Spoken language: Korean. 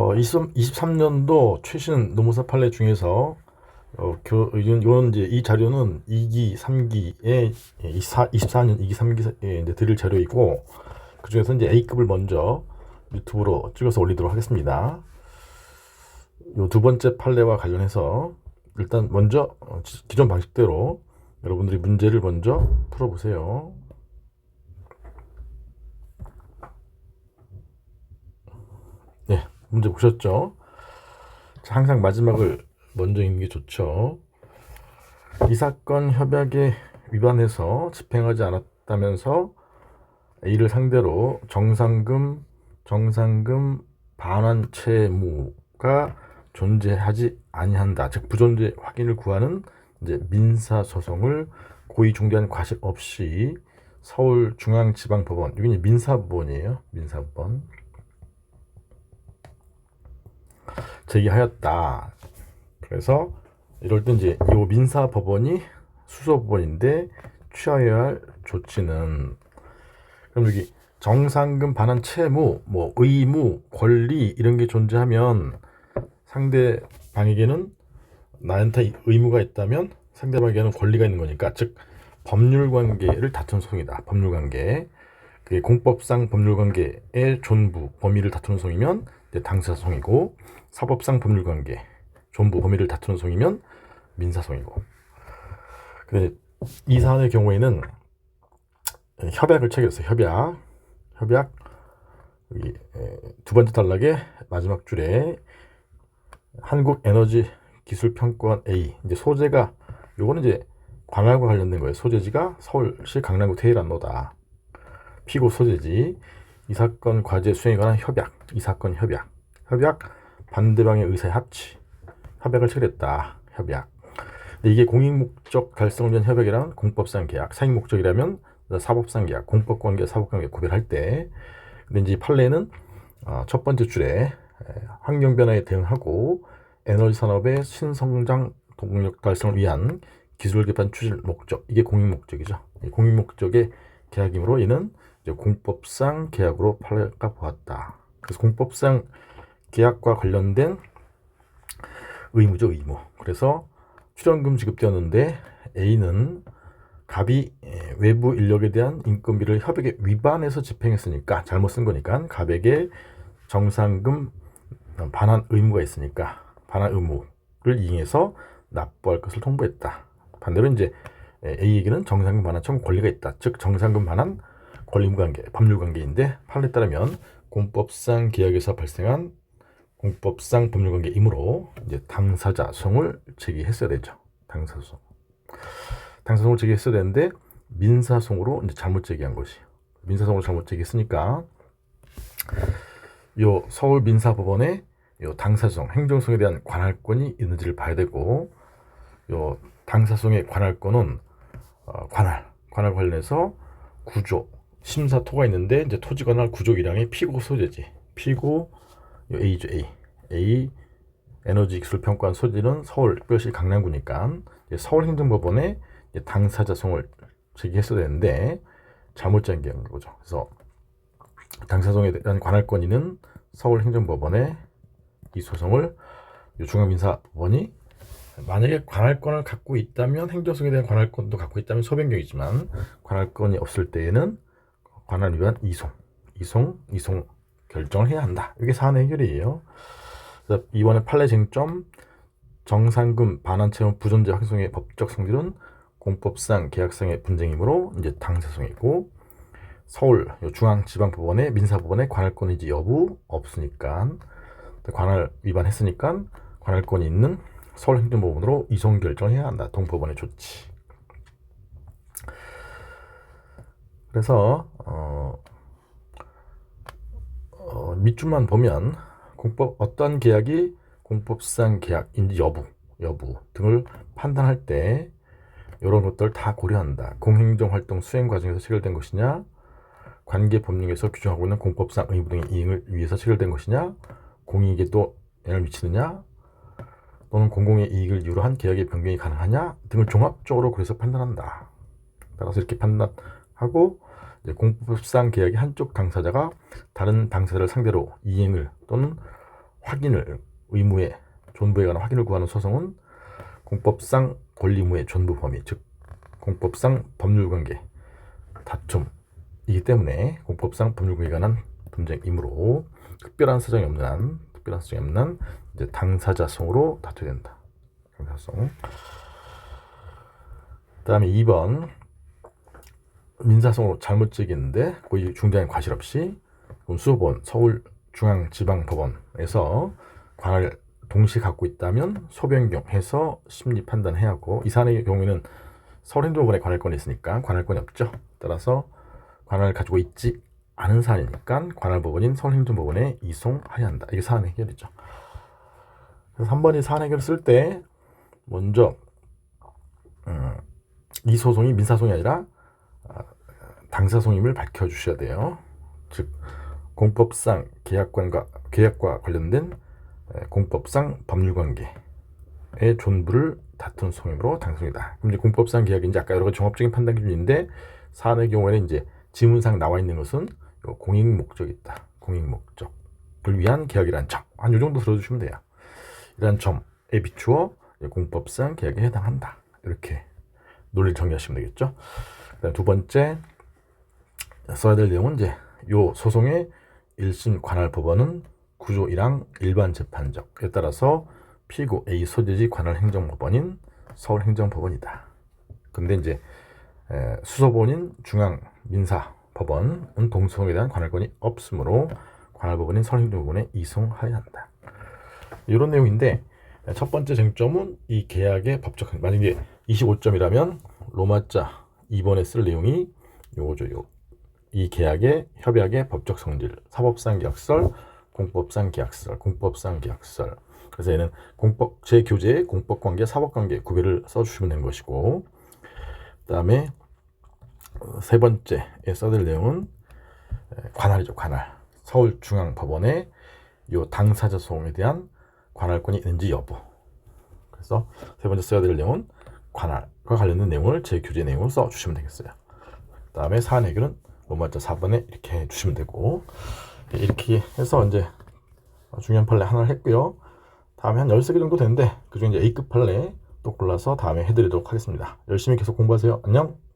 어, 23년도 최신 노무사 판례 중에서 어, 교, 이건, 이제 이 자료는 2기, 3기에 24, 24년 2기, 3기에 이제 드릴 자료이고 그 중에서 이제 A급을 먼저 유튜브로 찍어서 올리도록 하겠습니다. 요 두 번째 판례와 관련해서 일단 먼저 어, 지- 기존 방식대로 여러분들이 문제를 먼저 풀어보세요. 문제 보셨죠? 자, 항상 마지막을 먼저 읽는 게 좋죠. 이 사건 협약에 위반해서 집행하지 않았다면서 A를 상대로 정상금, 정상금 반환 채무가 존재하지 아니한다. 즉 부존재 확인을 구하는 이제 민사 소송을 고의 중대한 과실 없이 서울중앙지방법원 이게 민사법원이에요. 민사법원 제기하였다. 그래서 이럴 때 이제 이 민사 법원이 수소 법원인데 취하여야 할 조치는 그럼 여기 정상금 반환 채무, 뭐 의무, 권리 이런 게 존재하면 상대방에게는 나한테 의무가 있다면 상대방에게는 권리가 있는 거니까 즉 법률 관계를 다투는 소송이다. 법률 관계. 공법상 법률 관계의 존부, 범위를 다투는 소송이면 이제 당사 소송이고 사법상 법률 관계, 존부, 범위를 다투는 소송이면 민사 소송이고. 근데 이 사안의 경우에는 협약을 체결했어요. 협약. 협약. 여기 에, 두 번째 단락의 마지막 줄에 한국 에너지 기술 평가원 A 이제 소재가 요거는 이제 관할과 관련된 거예요. 소재지가 서울시 강남구 테헤란로다. 피고 소재지 이 사건 과제 수행에 관한 협약. 이 사건 협약. 협약 반대방의 의사의 합치. 협약을 체결했다. 협약. 근데 이게 공익 목적 달성을 위한 협약이란 공법상 계약, 사익 목적이라면 사법상 계약, 공법 관계, 사법 관계 구별할 때 근데 이제 이 판례는 어, 첫 번째 줄에 에, 환경 변화에 대응하고 에너지 산업의 신성장 동력 달성을 위한 기술 개발 추진 목적 이게 공익 목적이죠. 이 공익 목적의 계약이므로 이는 이제 공법상 계약으로 판례가 보았다. 그래서 공법상 계약과 관련된 의무죠 의무. 그래서 출연금 지급되었는데 A는 갑이 에, 외부 인력에 대한 인건비를 협약에 위반해서 집행했으니까 잘못 쓴 거니까 갑에게 정상금 반환 의무가 있으니까 반환 의무를 이행해서 납부할 것을 통보했다. 반대로 이제 A에게는 정상금 반환 청구 권리가 있다. 즉 정상금 반환 권리무 관계, 법률 관계인데 판례에 따르면 공법상 계약에서 발생한 공법상 법률 관계이므로 이제 당사자 소송을 제기했어야 되죠. 당사소송. 당사소송을 제기했어야 되는데 민사소송으로 이제 잘못 제기한 것이. 민사소송을 잘못 제기했으니까 요 서울 민사법원에 요 당사소송, 행정소송에 대한 관할권이 있는지를 봐야 되고 요 당사소송의 관할권은 어, 관할, 관할 관련해서 구조, 심사토가 있는데 이제 토지 관할 구조 1항의 피고 소재지. 피고 요 A죠 A. A 에너지 기술 평가원 소지는 서울 특별시 강남구니까 서울행정법원에 이제 당사자 소송을 제기했어야 되는데 잘못 제기한 거죠. 그래서 당사소송에 대한 관할권인은 서울행정법원에 이 소송을 요 중앙민사법원이 만약에 관할권을 갖고 있다면 행정소송에 대한 관할권도 갖고 있다면 소변경이지만 관할권이 없을 때에는 관할 위반 이송, 이송, 이송 결정을 해야 한다. 이게 사안의 해결이에요. 그래서 이번에 판례 쟁점 정상금 반환 채무 부존재 확인성의 법적 성질은 공법상 계약상의 분쟁이므로 이제 당사성이고 서울 중앙지방법원의 민사법원의 관할권인지 여부 없으니까 관할 위반했으니까 관할권이 있는 서울행정법원으로 이송 결정해야 한다. 동법원의 조치. 그래서 어, 어, 밑줄만 보면 공법 어떤 계약이 공법상 계약인지 여부 여부 등을 판단할 때 이런 것들 다 고려한다. 공행정 활동 수행 과정에서 체결된 것이냐, 관계 법령에서 규정하고 있는 공법상 의무 등의 이행을 위해서 체결된 것이냐, 공익에 또 영향을 미치느냐, 또는 공공의 이익을 이유로 한 계약의 변경이 가능하냐 등을 종합적으로 그래서 판단한다. 따라서 이렇게 판단 하고 이제 공법상 계약의 한쪽 당사자가 다른 당사자를 상대로 이행을 또는 확인을 의무의 존부에 관한 확인을 구하는 소송은 공법상 권리무의 존부 범위 즉 공법상 법률관계 다툼이기 때문에 공법상 법률관계에 관한 분쟁이므로 특별한 사정이 없는 한 특별한 사정이 없는 한 이제 당사자성으로 다투야 된다. 당사성. 그다음에 2번 민사성으로 잘못 제기했는데 거의 중대한 과실 없이 수법원 서울중앙지방법원에서 관할 동시에 갖고 있다면 소변경해서 심리 판단해야 하고 이 사안의 경우에는 서울행정법원에 관할권이 있으니까 관할권이 없죠. 따라서 관할을 가지고 있지 않은 사안이니까 관할법원인 서울행정법원에 이송하여야 한다. 이게 사안 해결이죠. 그래서 한 번이 사안 해결을 쓸 때 먼저 음, 이 소송이 민사소송이 아니라 아, 당사소송임을 밝혀주셔야 돼요. 즉 공법상 계약관과 계약과 관련된 에, 공법상 법률관계의 존부를 다툰 소송이므로 당소이다. 그럼 이제 공법상 이제 아까 여러 가지 종합적인 판단 기준인데 사안의 경우에는 이제 지문상 나와 있는 것은 요 공익 목적이 있다. 공익 목적을 위한 계약이란 점. 한 요 정도 들어주시면 돼요. 이런 점에 비추어 공법상 계약에 해당한다. 이렇게 논리 정리하시면 되겠죠. 두 번째 써야 될 내용은 이제 요 소송의 1심 관할 법원은 구조 1항 일반 재판적에 따라서 피고 A 소재지 관할 행정법원인 서울행정법원이다. 근데 이제 에, 수소본인 중앙민사법원은 동소송에 대한 관할권이 없으므로 관할법원인 서울행정법원에 이송하여야 한다. 이런 내용인데 첫 번째 쟁점은 이 계약의 법적 만약에 25점이라면 로마자 2번에 쓸 내용이 요거죠. 요. 이 계약의 협약의 법적 성질, 사법상 계약설, 공법상 계약설, 공법상 계약설. 그래서 얘는 공법 제 교재에 공법 관계, 사법 관계 구별을 써 주시면 되는 것이고 그다음에 어, 세 번째에 될 내용은 에, 관할이죠, 관할. 서울중앙법원의 요 당사자 소송에 대한 관할권이 있는지 여부. 그래서 세 번째 써야 될 내용은 관할과 관련된 내용을 제 교재 내용을 써 주시면 되겠어요. 그다음에 사안 해결은 로마자 4번에 이렇게 해 주시면 되고 이렇게 해서 이제 중요한 판례 하나를 했고요. 다음에 한 13개 정도 되는데 그중에 이제 A급 판례 또 골라서 다음에 해드리도록 하겠습니다. 열심히 계속 공부하세요. 안녕!